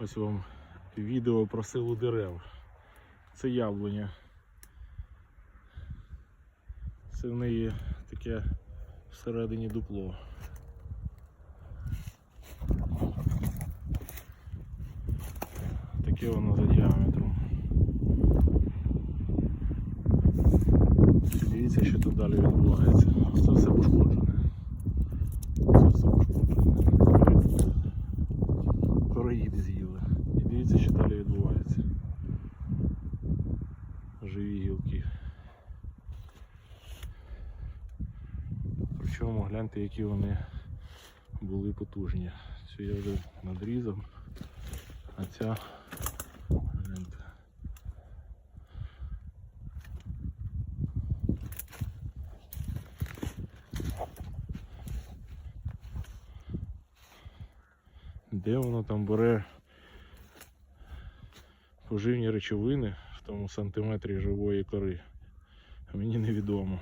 Ось вам відео про силу дерев. Це яблуня. Це в неї таке всередині дупло. Таке воно за діаметром. Дивіться, що тут далі відбувається. Це все пошкоджене. Це все пошкоджене. Короїди з'їли. І дивіться, що далі відбувається. Живі гілки. Причому гляньте, які вони були потужні. Цю я вже надрізав, а ця гляньте. Де воно там бере поживні речовини в тому сантиметрі живої кори? Мені невідомо.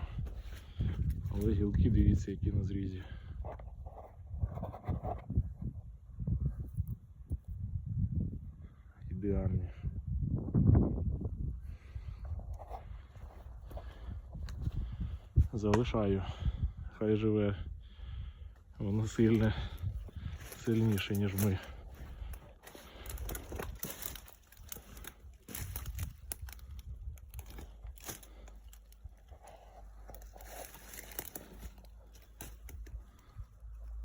Але гілки дивіться, які на зрізі. Ідеальні. Залишаю. Хай живе. Воно сильне, сильніше, ніж ми.